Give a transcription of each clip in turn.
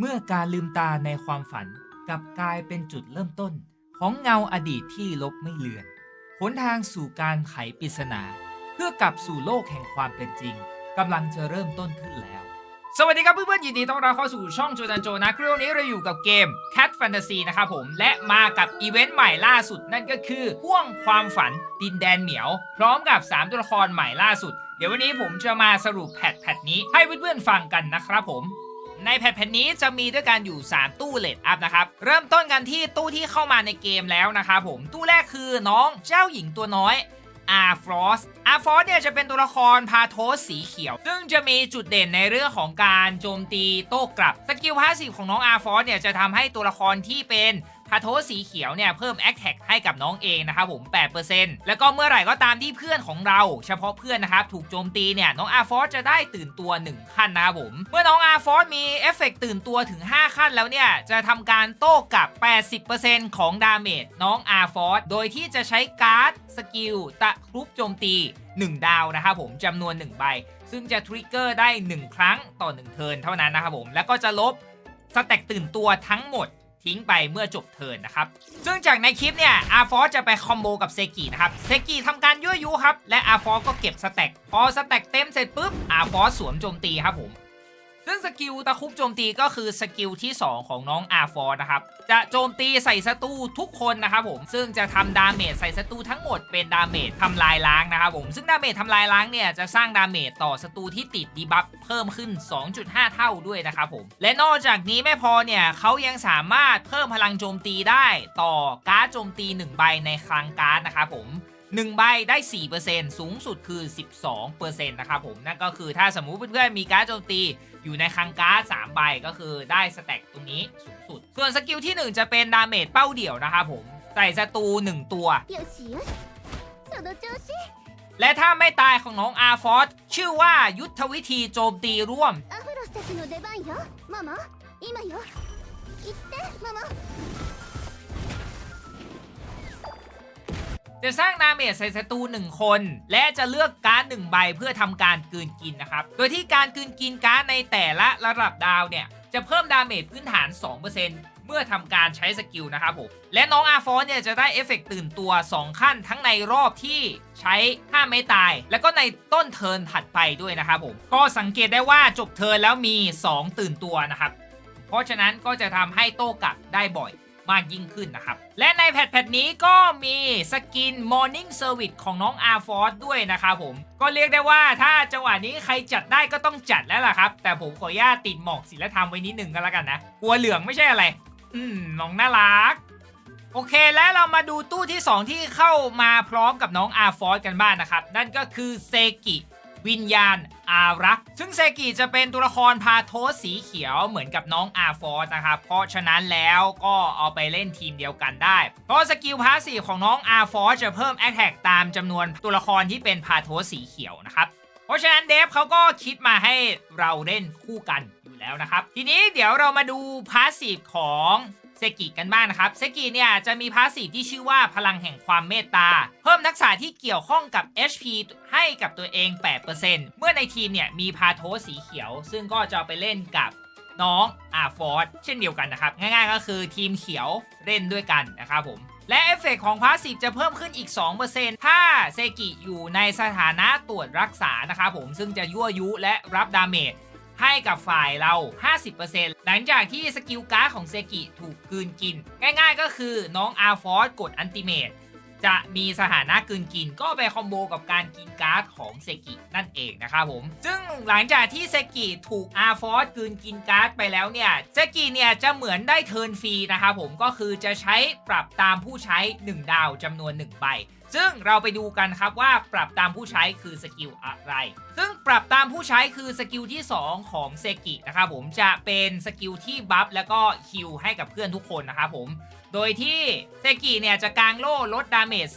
เมื่อการลืมตาในความฝันกลับกลายเป็นจุดเริ่มต้น ของเงาอดีตที่ลบไม่เลือนหนทางสู่การไขปริศนา เพื่อกลับสู่โลกแห่งความเป็นจริงกำลังจะเริ่มต้นขึ้นแล้ว สวัสดีครับเพื่อนๆยินดีต้อนรับเข้าสู่ช่องโจดันโจนะครู่นี้เราอยู่กับเกม Cat Fantasy นะครับผม และมากับอีเวนต์ใหม่ล่าสุดนั่นก็คือพ่วงความฝันดินแดนเหมียว พร้อมกับ 3 ตัวละครใหม่ล่าสุด เดี๋ยววันนี้ผมจะมาสรุปแพทแพทนี้ให้เพื่อนๆฟังกันนะครับผม ในแพทแผ่นนี้จะมีด้วยกันอยู่ 3 ตู้เลดอัพนะครับ เริ่มต้นกันที่ตู้ที่เข้ามาในเกมแล้วนะครับผม ตู้แรกคือน้องเจ้าหญิงตัวน้อยอาร์ฟรอสอาร์ฟรอสเนี่ยจะเป็นตัวละครพาโทสสีเขียว ซึ่งจะมีจุดเด่นในเรื่องของการโจมตีโต้กลับ สกิลพาสซีฟของน้องอาร์ฟรอสเนี่ยจะทำให้ตัวละครที่เป็น พาโทสสีเขียวเนี่ยเพิ่มแอคแท็กให้กับน้องเองนะครับผม8%แล้วก็เมื่อไหร่ก็ตามที่เพื่อนของเรา เฉพาะเพื่อนนะครับถูกโจมตีเนี่ยน้องอาร์ฟอสจะได้ตื่นตัว 1 ขั้นนะครับผม เมื่อน้องอาร์ฟอสมีเอฟเฟกต์ตื่นตัวถึง 5 ขั้นแล้วเนี่ยจะทำการโต้กับ 80%ของดาเมจน้องอาร์ฟอสโดยที่จะใช้การ์ดสกิลตะครุบโจมตี 1 ดาวนะครับผมจำนวน 1 ใบ ซึ่งจะทริกเกอร์ได้ 1 ครั้งต่อ 1 เทิร์นเท่านั้นนะครับผม แล้วก็จะลบสแต็กตื่นตัวทั้งหมด ทิ้งไปเมื่อจบเทินนะครับ ซึ่งจากในคลิปเนี่ยอาฟอสจะไปคอมโบกับเซกินะครับ เซกิทำการยั่วยุครับ และอาฟอสก็เก็บสแต็ก พอสแต็กเต็มเสร็จปุ๊บอาฟอสสวมโจมตีครับผม ซึ่งสกิลตะคุบโจมตีก็คือสกิลที่ 2 ของน้องอาร์ฟอร์นะครับ จะโจมตีใส่ศัตรูทุกคนนะครับผม ซึ่งจะทำดาเมจใส่ศัตรูทั้งหมดเป็นดาเมจทำลายล้างนะครับผม ซึ่งดาเมจทำลายล้างเนี่ยจะสร้างดาเมจต่อศัตรูที่ติดดีบัฟเพิ่มขึ้น 2.5 เท่าด้วยนะครับผม และนอกจากนี้ไม่พอเนี่ยเขายังสามารถเพิ่มพลังโจมตีได้ต่อการ์ดโจมตี 1 ใบในคลังการ์ดนะครับผม 1ใบได้ 4%สูงสุดคือ 12%นะครับผม นั่นก็คือถ้าสมมุติเพื่อนๆมีการ์ดโจมตีอยู่ในคังการ์ด3ใบก็คือได้สแต็กตรงนี้สูงสุด ส่วนสกิลที่ 1 จะเป็นดาเมจเป้าเดี่ยวนะครับผม ใส่ศัตรู 1 ตัว และถ้าไม่ตายของน้องอาฟอสชื่อว่ายุทธวิธีโจมตีร่วม จะสร้างดาเมจใส่ศัตรู1คน และจะเลือกการ์ดหนึ่งใบเพื่อทำการกืนกินนะครับ โดยที่การกืนกินการ์ดในแต่ละระดับดาวเนี่ยจะเพิ่มดาเมจพื้นฐาน 2%เมื่อทำการใช้สกิลนะครับผม และน้องอาฟอนเนี่ยจะได้เอฟเฟกต์ตื่นตัว 2 ขั้นทั้งในรอบที่ใช้ห้าไม่ตาย แล้วก็ในต้นเทิร์นถัดไปด้วยนะครับผม ก็สังเกตได้ว่าจบเทิร์นแล้วมี 2 ตื่นตัวนะครับ เพราะฉะนั้นก็จะทำให้โต้กลับได้บ่อย มากยิ่งขึ้นนะครับ และในแพทแพทนี้ก็มีสกิน Morning Service ของน้อง a r f o r c e ด้วยนะครับผม ก็เรียกได้ว่าถ้าจังหวะนี้ใครจัดได้ก็ต้องจัดแล้วล่ะครับ แต่ผมขออนุญาตติดหมอกศิลธรรมไว้นิดหนึ่งก็แล้วกันนะ กลัวเหลืองไม่ใช่อะไร อืมน้องน่ารักโอเคและเรามาดูตู้ที่ 2 ที่เข้ามาพร้อมกับน้องอาฟอสกันบ้างนนะครับ นั่นก็คือเซกิ วิญญาณ อารัก ซึ่งเซกิจะเป็นตัวละครพาโทสสีเขียวเหมือนกับน้องอาฟอสนะครับ เพราะฉะนั้นแล้วก็เอาไปเล่นทีมเดียวกันได้ เพราะสกิลพาสีของน้องอาฟอสจะเพิ่มแอคแท็กตามจำนวนตัวละครที่เป็นพาโทสสีเขียวนะครับเพราะฉะนั้นเดฟเขาก็คิดมาให้เราเล่นคู่กันอยู่แล้วนะครับ ทีนี้เดี๋ยวเรามาดูพาสีฟของ เซกิกันบ้างนะครับ เซกิเนี่ยจะมีพาสซีฟที่ชื่อว่าพลังแห่งความเมตตา เพิ่มทักษะที่เกี่ยวข้องกับ HP ให้กับตัวเอง 8%เมื่อในทีมเนี่ยมีพาโทสสีเขียว ซึ่งก็จะไปเล่นกับน้องอาฟอร์ดเช่นเดียวกันนะครับ ง่ายๆก็คือทีมเขียวเล่นด้วยกันนะครับผม และเอฟเฟกต์ของพาสซีฟจะเพิ่มขึ้นอีก 2%ถ้าเซกิอยู่ในสถานะตรวจรักษานะครับผมซึ่งจะยั่วยุและรับดาเมจ ให้กับฝ่ายเรา 50%หลังจากที่สกิลการ์ดของเซกิถูกกืนกิน ง่ายๆก็คือน้องอาร์ฟอสกดอันติเมต จะมีสถานะกืนกิน ก็ไปคอมโบกับการกินการ์ดของเซกินั่นเองนะครับผม ซึ่งหลังจากที่เซกิถูกอาร์ฟอสกืนกินการ์ดไปแล้วเนี่ยเซกิเนี่ยจะเหมือนได้เทิร์นฟรีนะครับผมก็คือจะใช้ปรับตามผู้ใช้ 1 ดาวจำนวน 1 ใบซึ่งเราไปดูกันครับว่าปรับตามผู้ใช้คือสกิลอะไร ซึ่งปรับตามผู้ใช้คือสกิลที่ 2 ของเซกินะครับผมจะเป็นสกิลที่บัฟแล้วก็ฮิลให้กับเพื่อนทุกคนนะครับผม โดยที่เซกิเนี่ยจะกางโล่ลดดาเมจ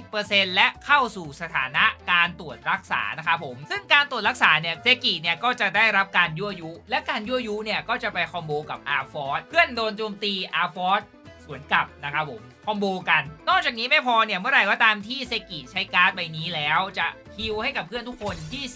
30%และเข้าสู่สถานะการตรวจรักษานะครับผม ซึ่งการตรวจรักษาเนี่ยเซกิเนี่ยก็จะได้รับการยั่วยุ และการยั่วยุเนี่ยก็จะไปคอมโบกับอาร์ฟอร์เพื่อนโดนโจมตีอาร์ฟอร์สวนกลับนะครับผมคอมโบกัน นอกจากนี้ไม่พอเนี่ยเมื่อไหร่ก็ตามที่เซกิใช้การ์ดใบนี้แล้วจะฮิลให้กับเพื่อนทุกคน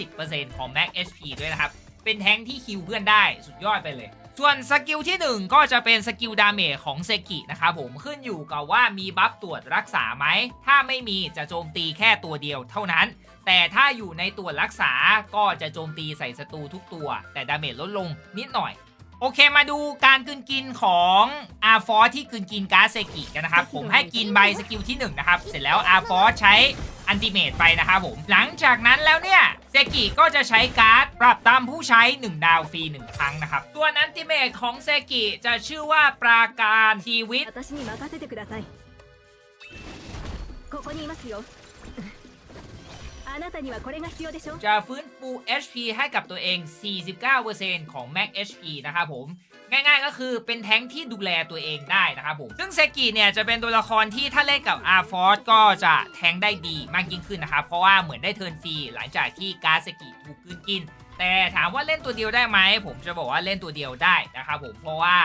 20%ของ Max HP ด้วยนะครับเป็นแท้งที่ฮิลเพื่อนได้สุดยอดไปเลย ส่วนสกิลที่ 1 ก็จะเป็นสกิลดาเมจของเซกินะครับผมขึ้นอยู่กับว่ามีบัฟตรวจรักษาไหม ถ้าไม่มีจะโจมตีแค่ตัวเดียวเท่านั้น แต่ถ้าอยู่ในตรวรักษาก็จะโจมตีใส่ศัตรูทุกตัว แต่ดาเมจลดลงนิดหน่อย โอเคมาดูการกลืนกินของอาร์ฟอที่กลืนกินการ์เซกิกันนะครับ ผมให้กินใบสกิลที่ 1 นะครับ เสร็จแล้วอาร์ฟอใช้อันติเมตไปนะครับผม หลังจากนั้นแล้วเนี่ย เซกิก็จะใช้การ์ดปรับตามผู้ใช้ 1 ดาวฟรี 1 ครั้งนะครับส่วนอันติเมตของเซกิจะชื่อว่าปราการทีวิต 私に任せてくださいここにいますよ あなたにはこれが必要でしょ จะฟื้นฟู HP ให้กับตัวเอง 49%ของ Max HP นะครับผม ง่ายๆก็คือเป็นแท้งที่ดูแลตัวเองได้นะครับผม ซึ่งเซกิเนี่ยจะเป็นตัวละครที่ถ้าเล่นกับ r f o r c e ก็จะแท้งได้ดีมากยิ่งขึ้นนะครับ เพราะว่าเหมือนได้เทิร์นฟรีหลังจากที่การ์ดเซกิถูกกลืนกิน แต่ถามว่าเล่นตัวเดียวได้ไหม ผมจะบอกว่าเล่นตัวเดียวได้นะครับผม เพราะว่า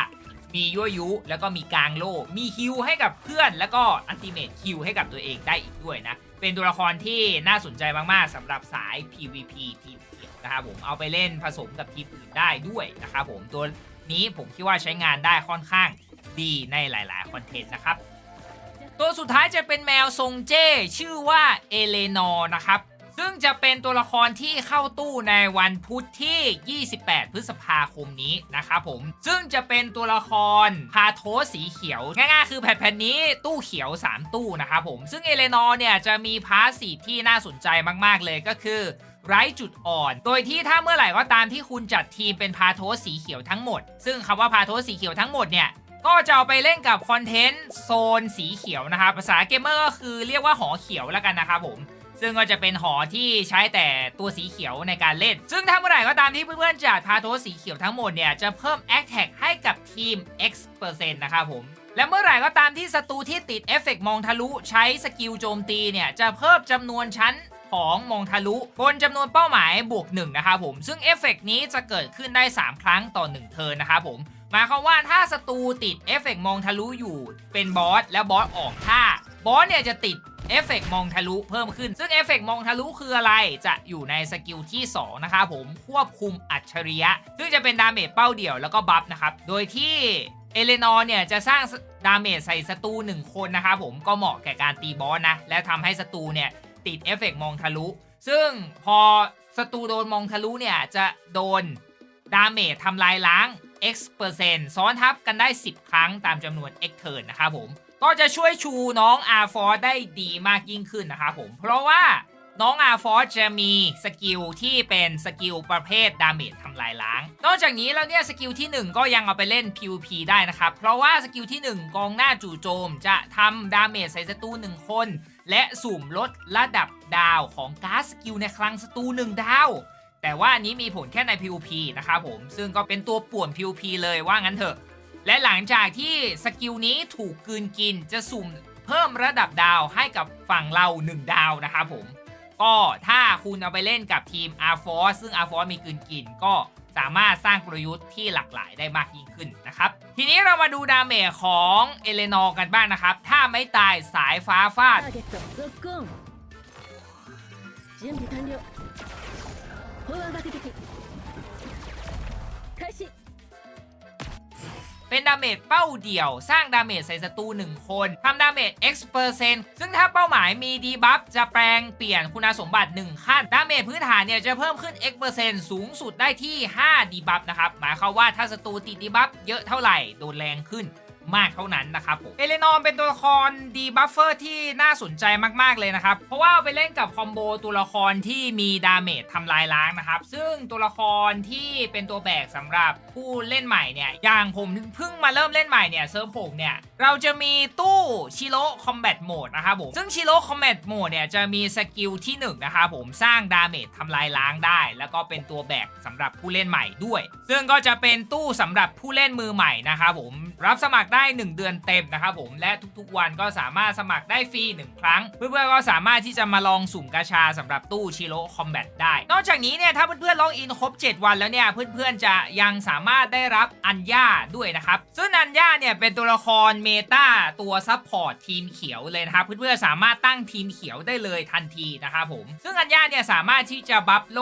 มียั่วยุ แล้วก็มีกลางโล่ มีฮิวให้กับเพื่อน แล้วก็อันติเมทฮิวให้กับตัวเองได้อีกด้วยนะ เป็นตัวละครที่น่าสนใจมากๆสำหรับสาย PVP ทีมเขียวนะครับผมเอาไปเล่นผสมกับทีมอื่นได้ด้วยนะครับผมตัวนี้ผมคิดว่าใช้งานได้ค่อนข้างดีในหลาย ๆ คอนเทนต์นะครับ ตัวสุดท้ายจะเป็นแมวทรงเจ้ ชื่อว่าเอเลนอร์นะครับ ซึ่งจะเป็นตัวละครที่เข้าตู้ในวันพุธที่ 28 พฤษภาคมนี้นะครับผม ซึ่งจะเป็นตัวละครพาโทสสีเขียว ง่ายๆ คือแผ่นๆนี้ตู้เขียว 3 ตู้นะครับผม ซึ่งเอเลนอร์เนี่ยจะมีพาสซีฟที่น่าสนใจมากๆเลยก็คือไร้จุดอ่อน โดยที่ถ้าเมื่อไหร่ก็ตามที่คุณจัดทีมเป็นพาโทสสีเขียวทั้งหมด ซึ่งคำว่าพาโทสสีเขียวทั้งหมดเนี่ย ก็จะเอาไปเล่นกับคอนเทนต์โซนสีเขียวนะครับ ภาษาเกมเมอร์ก็คือเรียกว่าหอเขียวแล้วกันนะครับผม ซึ่งก็จะเป็นหอที่ใช้แต่ตัวสีเขียวในการเล่น ซึ่งถ้าเมื่อไหร่ก็ตามที่เพื่อนๆจัดพาโทสสีเขียวทั้งหมดเนี่ยจะเพิ่ม a c t a g ให้กับทีม X% นะครับผมและเมื่อไหร่ก็ตามที่ศัตรูที่ติดเอฟเฟกต์มองทะลุใช้สกิลโจมตีเนี่ยจะเพิ่มจำนวนชั้นของมองทะลุบนจำนวนเป้าหมายบวก1นะครับผม ซึ่งเอฟเฟกต์นี้จะเกิดขึ้นได้ 3 ครั้งต่อ 1 เทิร์นนะครับผมหมายความว่าถ้าศัตรูติดเอฟเฟกต์มองทะลุอยู่เป็นบอสแล้วบอสออกท่าบอสเนี่ยจะติด เอฟเฟกต์มองทะลุเพิ่มขึ้น ซึ่งเอฟเฟกต์มองทะลุคืออะไรจะอยู่ในสกิลที่ 2 นะครับผมควบคุมอัจฉริยะ ซึ่งจะเป็นดาเมจเป้าเดี่ยวแล้วก็บัฟนะครับ โดยที่เอเลนอร์เนี่ยจะสร้างดาเมจใส่ศัตรู1คนนะครับผมก็เหมาะแก่การตีบอสนะ และทำให้ศัตรูเนี่ยติดเอฟเฟกต์มองทะลุ ซึ่งพอศัตรูโดนมองทะลุเนี่ยจะโดนดาเมจทำลายล้าง X เปอร์เซ็นต์ซ้อนทับกันได้ 10 ครั้งตามจำนวน X เทิร์นนะครับผม ก็จะช่วยชูน้อง R f o r ได้ดีมากยิ่งขึ้นนะครับผม เพราะว่าน้อง R f o r จะมีสกิลที่เป็นสกิลประเภทดาเมจทำลายล้าง นอกจากนี้แล้วเนี่ยสกิลที่ 1 ก็ยังเอาไปเล่น PVP ได้นะครับ เพราะว่าสกิลที่ 1 กองหน้าจู่โจมจะทำดาเมจใส่ศัตรู1 คน และสุ่มลดระดับดาวของการ์ดสกิลในคลังศัตรู1ดาว แต่ว่าอันนี้มีผลแค่ใน PVP นะครับผม ซึ่งก็เป็นตัวป่วน PVP เลยว่างั้นเถอะ และหลังจากที่สกิลนี้ถูกกืนกินจะสุ่มเพิ่มระดับดาวให้กับฝั่งเรา 1 ดาวนะครับผม ก็ถ้าคุณเอาไปเล่นกับทีม r f o r ซึ่ง r f o r มีกืนกินก็สามารถสร้างกลยุทธ์ที่หลากหลายได้มากยิ่งขึ้นนะครับ ทีนี้เรามาดูดาเมจของเอเลนอร์กันบ้างนะครับ ถ้าไม่ตายสายฟ้าฟาด เป็นดาเมจเป้าเดี่ยว สร้างดาเมจใส่ศัตรู1คนทำดาเมจ X เปอร์เซ็นต์ซึ่งถ้าเป้าหมายมีดีบัฟจะแปลงเปลี่ยนคุณสมบัติ 1 ขั้น ดาเมจพื้นฐานเนี่ยจะเพิ่มขึ้น X เปอร์เซ็นต์สูงสุดได้ที่5ดีบัฟนะครับหมายความว่าถ้าศัตรูติดดีบัฟเยอะเท่าไหร่โดนแรงขึ้น มากเท่านั้นนะครับผมเอเลนอร์เป็นตัวละครดีบัฟเฟอร์ที่น่าสนใจมากๆเลยนะครับ เพราะว่าเอาไปเล่นกับคอมโบตัวละครที่มีดาเมจทำลายล้างนะครับ ซึ่งตัวละครที่เป็นตัวแบกสำหรับผู้เล่นใหม่เนี่ยอย่างผมเพิ่งมาเริ่มเล่นใหม่เนี่ยเซิร์ฟผมเนี่ยเราจะมีตู้ชิโร่คอมแบทโหมดนะครับผมซึ่งชิโร่คอมแบทโหมดเนี่ยจะมีสกิลที่1นะครับผมสร้างดาเมจทำลายล้างได้ แล้วก็เป็นตัวแบกสำหรับผู้เล่นใหม่ด้วย ซึ่งก็จะเป็นตู้สำหรับผู้เล่นมือใหม่นะครับผมรับสมัครได้ได้1เดือนเต็มนะครับผมและทุกๆวันก็สามารถสมัครได้ฟรี1ครั้ง เพื่อนๆก็สามารถที่จะมาลองสุ่มกาชาสำหรับตู้ชิโร่คอมแบทได้ นอกจากนี้เนี่ยถ้าเพื่อนๆล็อกอินครบ 7 วันแล้วเนี่ยเพื่อนๆจะยังสามารถได้รับอัญญาด้วยนะครับซึ่งอัญญาเนี่ยเป็นตัวละครเมตาตัวซับพอร์ตทีมเขียวเลยนะครับเพื่อนๆสามารถตั้งทีมเขียวได้เลยทันทีนะครับผม ซึ่งอัญญาเนี่ยสามารถที่จะบัฟโล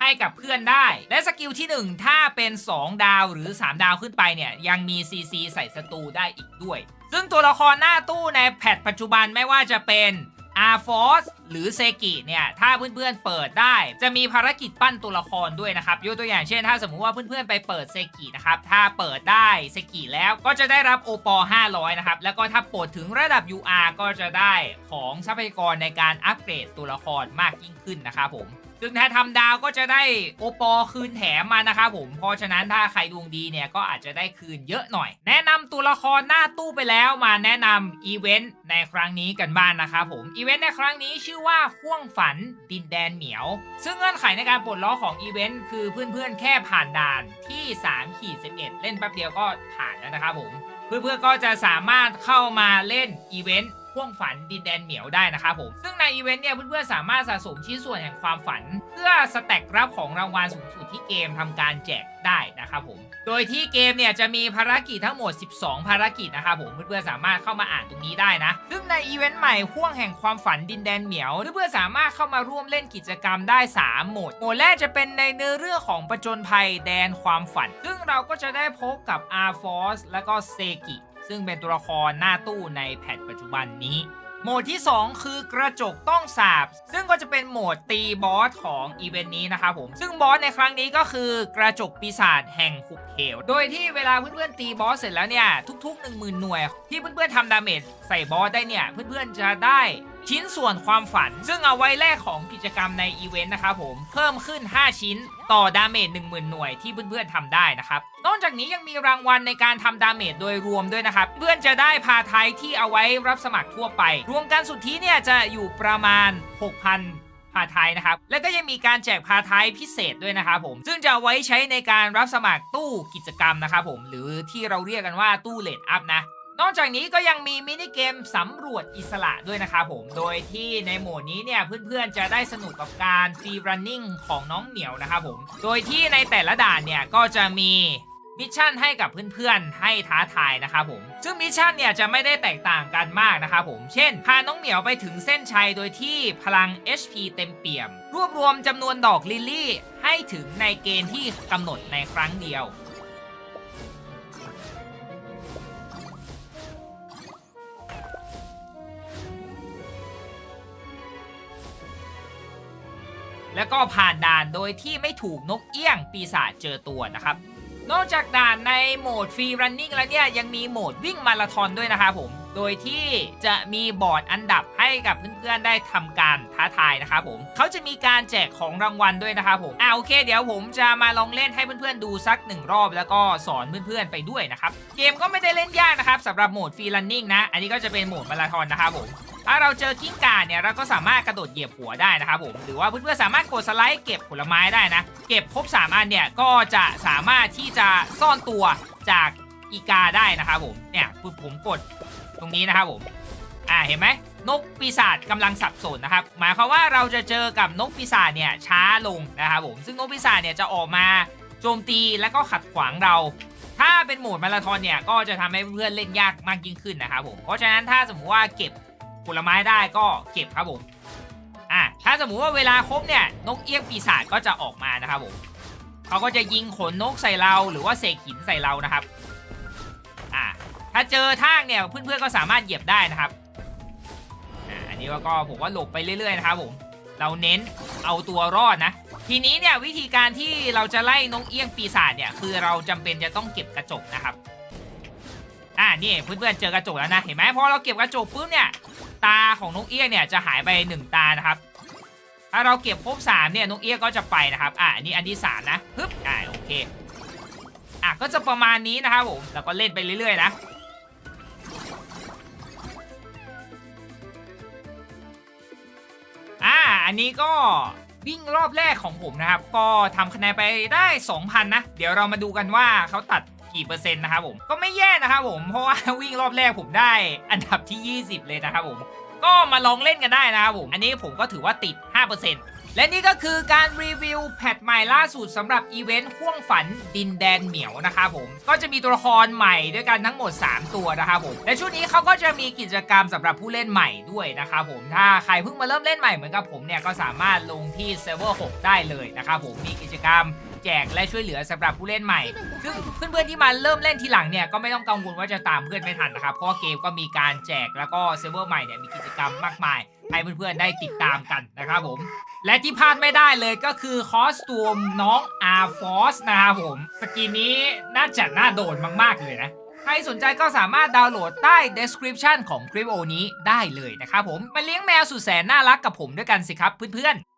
ให้กับเพื่อนได้ และสกิลที่ 1 ถ้าเป็น 2 ดาวหรือ 3 ดาวขึ้นไปเนี่ยยังมี CC ใส่ศัตรูได้อีกด้วย ซึ่งตัวละครหน้าตู้ในแพทปัจจุบันไม่ว่าจะเป็นอาร์ฟอสหรือเซกิเนี่ย ถ้าเพื่อนๆเปิดได้ จะมีภารกิจปั้นตัวละครด้วยนะครับ ยกตัวอย่างเช่น ถ้าสมมุติว่าเพื่อนๆไปเปิดเซกินะครับ ถ้าเปิดได้เซกิแล้วก็จะได้รับโอปอ500 นะครับ แล้วก็ถ้าปลดถึงระดับ UR ก็จะได้ของทรัพยากรในการอัปเกรดตัวละครมากยิ่งขึ้นนะครับผม ซึ่งถ้าทำดาวก็จะได้โอปอคืนแถมมานะครับผม เพราะฉะนั้นถ้าใครดวงดีเนี่ยก็อาจจะได้คืนเยอะหน่อย แนะนำตัวละครหน้าตู้ไปแล้วมาแนะนำอีเวนต์ในครั้งนี้กันบ้างนนะครับผม อีเวนต์ในครั้งนี้ชื่อว่าห่วงฝันดินแดนเหมียว ซึ่งเงื่อนไขในการปลดล็อกของอีเวนต์คือเพื่อนๆแค่ผ่านด่านที่3ขีด11เล่นแป๊บเดียวก็ผ่านแล้วนะครับผม เพื่อนๆก็จะสามารถเข้ามาเล่นอีเวนต์ พ่วงฝันดินแดนเหมียวได้นะครับผม ซึ่งในอีเวนต์เนี่ยเพื่อนๆสามารถสะสมชิ้นส่วนแห่งความฝัน เพื่อสแต็กรับของรางวัลสูงสุดที่เกมทำการแจกได้นะครับผม โดยที่เกมเนี่ยจะมีภารกิจทั้งหมด 12 ภารกิจนะครับผม เพื่อนๆสามารถเข้ามาอ่านตรงนี้ได้นะ ซึ่งในอีเวนต์ใหม่พ่วงแห่งความฝันดินแดนเหมียว เพื่อนๆสามารถเข้ามาร่วมเล่นกิจกรรมได้ 3 โหมด โหมดแรกจะเป็นในเนื้อเรื่องของประจนภัยแดนความฝัน ซึ่งเราก็จะได้พบกับอาร์ฟอสและก็เซกิ ซึ่งเป็นตัวละครหน้าตู้ในแพทปัจจุบันนี้ โหมดที่ 2 คือกระจกต้องสาบ ซึ่งก็จะเป็นโหมดตีบอสของอีเวนต์นี้นะครับผม ซึ่งบอสในครั้งนี้ก็คือกระจกปีศาจแห่งหุบเขว โดยที่เวลาเพื่อนๆตีบอสเสร็จแล้วเนี่ยทุกๆ 1 0,000 หน่วย ที่เพื่อนๆทำดาเมจใส่บอสได้เนี่ยเพื่อนๆจะได้ ชิ้นส่วนความฝัน ซึ่งเอาไว้แลกของกิจกรรมในอีเวนต์นะครับผมเพิ่มขึ้น 5 ชิ้นต่อดาเมจ10,000 หน่วยที่เพื่อนๆทำได้นะครับนอกจากนี้ยังมีรางวัลในการทำดาเมจโดยรวมด้วยนะครับ เพื่อนจะได้พาไทยที่เอาไว้รับสมัครทั่วไป รวมกันสุดทธิเนี่ยจะอยู่ประมาณ 6,000พาไทยนะครับ แล้วก็ยังมีการแจกพาไทยพิเศษด้วยนะครับผม ซึ่งจะไว้ใช้ในการรับสมัครตู้กิจกรรมนะครับผม หรือที่เราเรียกกันว่าตู้เลดอัพนะ นอกจากนี้ก็ยังมีมินิเกมสำรวจอิสระด้วยนะครับผม โดยที่ในโหมดนี้เนี่ยเพื่อนๆจะได้สนุกกับการฟรีรันนิ่งของน้องเหมียวนะครับผม โดยที่ในแต่ละด่านเนี่ยก็จะมีมิชชั่นให้กับเพื่อนๆ ให้ท้าทายนะครับผม ซึ่งมิชชั่นเนี่ยจะไม่ได้แตกต่างกันมากนะครับผม เช่น พาน้องเหมียวไปถึงเส้นชัยโดยที่พลัง HP เต็มเปี่ยม รวบรวมจำนวนดอกลิลลี่ ให้ถึงในเกณฑ์ที่กำหนดในครั้งเดียว แล้วก็ผ่านด่านโดยที่ไม่ถูกนกเอี้ยงปีศาจเจอตัวนะครับ นอกจากด่านในโหมดฟรีรันนิ่งแล้วเนี่ยยังมีโหมดวิ่งมาราธอนด้วยนะครับผม โดยที่จะมีบอร์ดอันดับให้กับเพื่อนๆได้ทำการท้าทายนะครับผมเขาจะมีการแจกของรางวัลด้วยนะครับผมอ่าโอเค เดี๋ยวผมจะมาลองเล่นให้เพื่อนๆดูสักหนึ่งรอบ แล้วก็สอนเพื่อนๆไปด้วยนะครับเกมก็ไม่ได้เล่นยากนะครับสำหรับโหมดฟรีรันนิ่งนะ อันนี้ก็จะเป็นโหมดมาราธอนนะครับผม ถ้าเราเจอกิ้งก่าเนี่ยเราก็สามารถกระโดดเหยียบหัวได้นะครับผมหรือว่าเพื่อนๆสามารถกดสไลด์เก็บผลไม้ได้นะ เก็บครบ3อันเนี่ยก็จะสามารถที่จะซ่อนตัวจากอีกาได้นะครับผมเนี่ยผมกดตรงนี้นะครับผมอ่าเห็นไหมนกปีศาจกำลังสับสนนะครับ หมายความว่าเราจะเจอกับนกปีศาจเนี่ยช้าลงนะครับผมซึ่งนกปีศาจเนี่ยจะออกมาโจมตีและก็ขัดขวางเรา ถ้าเป็นโหมดมาราธอนเนี่ยก็จะทำให้เพื่อนๆเล่นยากมากยิ่งขึ้นนะครับผมเพราะฉะนั้นถ้าสมมติว่าเก็บ ผลไม้ได้ก็เก็บครับผมอะถ้าสมมุติว่าเวลาครบเนี่ยนกเอี้ยงปีศาจก็จะออกมานะครับผมเขาก็จะยิงขนนกใส่เราหรือว่าเสกหินใส่เรานะครับอะถ้าเจอทางเนี่ยเพื่อนๆก็สามารถเหยียบได้นะครับอะอันนี้ก็ผมว่าหลบไปเรื่อยๆนะครับผมเราเน้นเอาตัวรอดนะทีนี้เนี่ยวิธีการที่เราจะไล่นกเอี้ยงปีศาจเนี่ยคือเราจำเป็นจะต้องเก็บกระจกนะครับอ่านี่เพื่อนๆเจอกระจกแล้วนะเห็นไหมพอเราเก็บกระจกปุ๊บเนี่ย ตาของนกเอี้ยเนี่ยจะหายไปหนึ่งตานะครับ ถ้าเราเก็บครบสามเนี่ยนกเอี้ยก็จะไปนะครับ อ่าอันนี้อันที่สามนะฮึบอ่าโอเค อะก็จะประมาณนี้นะครับผม แล้วก็เล่นไปเรื่อยๆนะอ่าอันนี้ก็วิ่งรอบแรกของผมนะครับ ก็ทำคะแนนไปได้ 2,000 นะ เดี๋ยวเรามาดูกันว่าเขาตัด กี่เปอร์เซ็นต์นะครับผมก็ไม่แย่นะครับผมเพราะว่าวิ่งรอบแรกผมได้อันดับที่ 20 เลยนะครับผม ก็มาลองเล่นกันได้นะครับผม อันนี้ผมก็ถือว่าติด 5%และนี่ก็คือการรีวิวแพทใหม่ล่าสุดสำหรับอีเวนต์ห่วงฝันดินแดนเหมียวนะครับผม ก็จะมีตัวละครใหม่ด้วยกันทั้งหมด 3 ตัวนะครับผมและช่วงนี้เขาก็จะมีกิจกรรมสำหรับผู้เล่นใหม่ด้วยนะครับผมถ้าใครเพิ่งมาเริ่มเล่นใหม่เหมือนกับผมเนี่ยก็สามารถลงที่เซิร์ฟเวอร์6ได้เลยนะครับผมมีกิจกรรม แจกและช่วยเหลือสำหรับผู้เล่นใหม่ ซึ่งเพื่อนๆที่มาเริ่มเล่นทีหลังเนี่ยก็ไม่ต้องกังวลว่าจะตามเพื่อนไม่ทันนะครับ เพราะเกมก็มีการแจกแล้วก็เซิร์ฟเวอร์ใหม่เนี่ยมีกิจกรรมมากมายให้เพื่อนๆได้ติดตามกันนะครับผม และที่พลาดไม่ได้เลยก็คือคอสตูมน้องอาร์ฟอสนะครับผม สกินนี้น่าจะน่าโดนมากๆเลยนะใครสนใจก็สามารถดาวน์โหลดใต้ description ของคลิปโอนี้ได้เลยนะครับผมมาเลี้ยงแมวสุดแสนน่ารักกับผมด้วยกันสิครับเพื่อนๆ